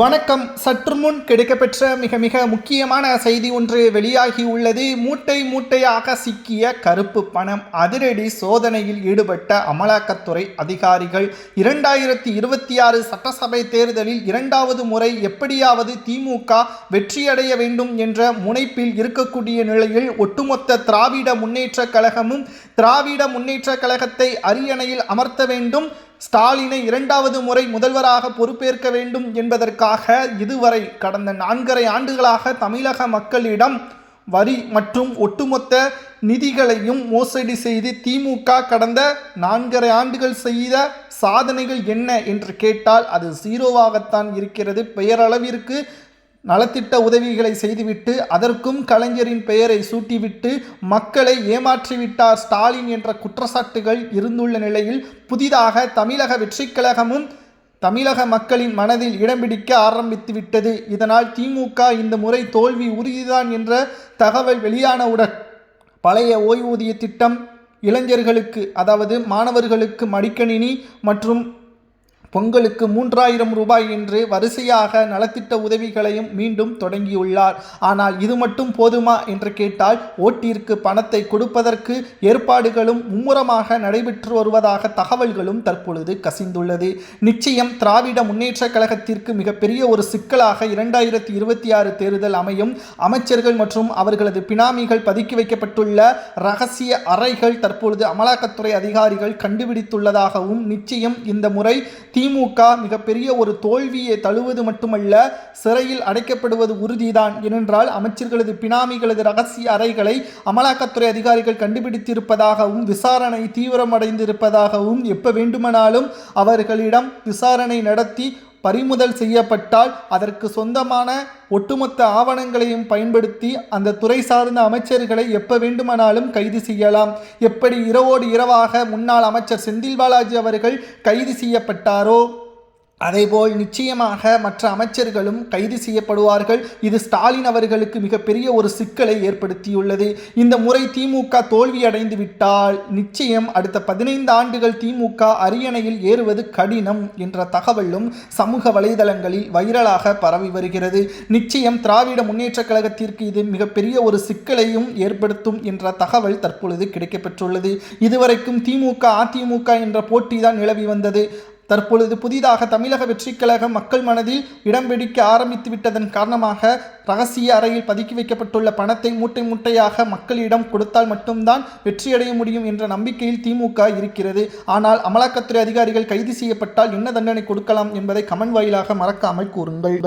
வணக்கம். சற்று முன் கிடைக்கப்பெற்ற மிக மிக முக்கியமான செய்தி ஒன்று வெளியாகி உள்ளது. மூட்டை மூட்டையாக சிக்கிய கருப்பு பணம் அதிரடி சோதனையில் ஈடுபட்ட அமலாக்கத்துறை அதிகாரிகள். இரண்டாயிரத்தி இருபத்தி ஆறு சட்டசபை தேர்தலில் இரண்டாவது முறை எப்படியாவது திமுக வெற்றியடைய வேண்டும் என்ற முனைப்பில் இருக்கக்கூடிய நிலையில் ஒட்டுமொத்த திராவிட முன்னேற்ற கழகமும் திராவிட முன்னேற்ற கழகத்தை அரியணையில் அமர்த்த வேண்டும். ஸ்டாலினை இரண்டாவது முறை முதல்வராக பொறுப்பேற்க வேண்டும் என்பதற்காக இதுவரை கடந்த நான்கரை ஆண்டுகளாக தமிழக மக்களிடம் வரி மற்றும் ஒட்டுமொத்த நிதிகளையும் மோசடி செய்து திமுக கடந்த நான்கரை ஆண்டுகள் செய்த சாதனைகள் என்ன என்று கேட்டால் அது ஜீரோவாகத்தான் இருக்கிறது. பெயரளவிற்கு நலத்திட்ட உதவிகளை செய்துவிட்டு அதற்கும் கலைஞரின் பெயரை சூட்டிவிட்டு மக்களை ஏமாற்றிவிட்டார் ஸ்டாலின் என்ற குற்றச்சாட்டுகள் இருந்துள்ள நிலையில் புதிதாக தமிழக வெற்றிக்கழகமும் தமிழக மக்களின் மனதில் இடம் பிடிக்க ஆரம்பித்துவிட்டது. இதனால் திமுக இந்த முறை தோல்வி உறுதிதான் என்ற தகவல் வெளியானவுடன் பழைய ஓய்வூதிய திட்டம் இளைஞர்களுக்கு அதாவது மாணவர்களுக்கு மடிக்கணினி மற்றும் பொங்கலுக்கு மூன்றாயிரம் ரூபாய் என்று வரிசையாக நலத்திட்ட உதவிகளையும் மீண்டும் தொடங்கியுள்ளார். ஆனால் இது மட்டும் போதுமா என்று கேட்டால் ஓட்டிற்கு பணத்தை கொடுப்பதற்கு ஏற்பாடுகளும் மும்முரமாக நடைபெற்று வருவதாக தகவல்களும் தற்பொழுது கசிந்துள்ளது. நிச்சயம் திராவிட முன்னேற்ற கழகத்திற்கு மிகப்பெரிய ஒரு சிக்கலாக இரண்டாயிரத்தி இருபத்தி ஆறு தேர்தல் அமையும். அமைச்சர்கள் மற்றும் அவர்களது பினாமிகள் பதுக்கி வைக்கப்பட்டுள்ள ரகசிய அறைகள் தற்பொழுது அமலாக்கத்துறை அதிகாரிகள் கண்டுபிடித்துள்ளதாகவும் நிச்சயம் இந்த முறை திமுக மிகப்பெரிய ஒரு தோல்வியை தழுவது மட்டுமல்ல சிறையில் அடைக்கப்படுவது உறுதிதான் ஏனென்றால் அமைச்சர்களது பினாமிகளது ரகசிய அறைகளை அமலாக்கத்துறை அதிகாரிகள் கண்டுபிடித்திருப்பதாகவும் விசாரணை தீவிரமடைந்திருப்பதாகவும் எப்ப வேண்டுமானாலும் அவர்களிடம் விசாரணை நடத்தி பறிமுதல் செய்யப்பட்டால் அதற்கு சொந்தமான ஒட்டுமொத்த ஆவணங்களையும் பயன்படுத்தி அந்த துறை சார்ந்த அமைச்சர்களை எப்போ வேண்டுமானாலும் கைது செய்யலாம். எப்படி இரவோடு இரவாக முன்னாள் அமைச்சர் செந்தில் பாலாஜி அவர்கள் கைது செய்யப்பட்டாரோ? அதேபோல் நிச்சயமாக மற்ற அமைச்சர்களும் கைது செய்யப்படுவார்கள். இது ஸ்டாலின் அவர்களுக்கு மிகப்பெரிய ஒரு சிக்கலை ஏற்படுத்தியுள்ளது. இந்த முறை திமுக தோல்வியடைந்து விட்டால் நிச்சயம் அடுத்த பதினைந்து ஆண்டுகள் திமுக அரியணையில் ஏறுவது கடினம் என்ற தகவலும் சமூக வலைதளங்களில் வைரலாக பரவி வருகிறது. நிச்சயம் திராவிட முன்னேற்றக் கழகத்திற்கு இது மிகப்பெரிய ஒரு சிக்கலையும் ஏற்படுத்தும் என்ற தகவல் தற்பொழுது கிடைக்கப்பெற்றுள்ளது. இதுவரைக்கும் திமுக அதிமுக என்ற போட்டிதான் நிலவி வந்தது. தற்பொழுது புதிதாக தமிழக வெற்றிக் கழகம் மக்கள் மனதில் இடம் பிடிக்க ஆரம்பித்து விட்டதன் காரணமாக ரகசிய அறையில் பதுக்கி வைக்கப்பட்டுள்ள பணத்தை மூட்டை மூட்டையாக மக்களிடம் கொடுத்தால் மட்டும்தான் வெற்றியடைய முடியும் என்ற நம்பிக்கையில் திமுக இருக்கிறது. ஆனால் அமலாக்கத்துறை அதிகாரிகள் கைது செய்யப்பட்டால் என்ன தண்டனை கொடுக்கலாம் என்பதை கமன் வாயிலாக மறக்காமல் கூறுங்கள்.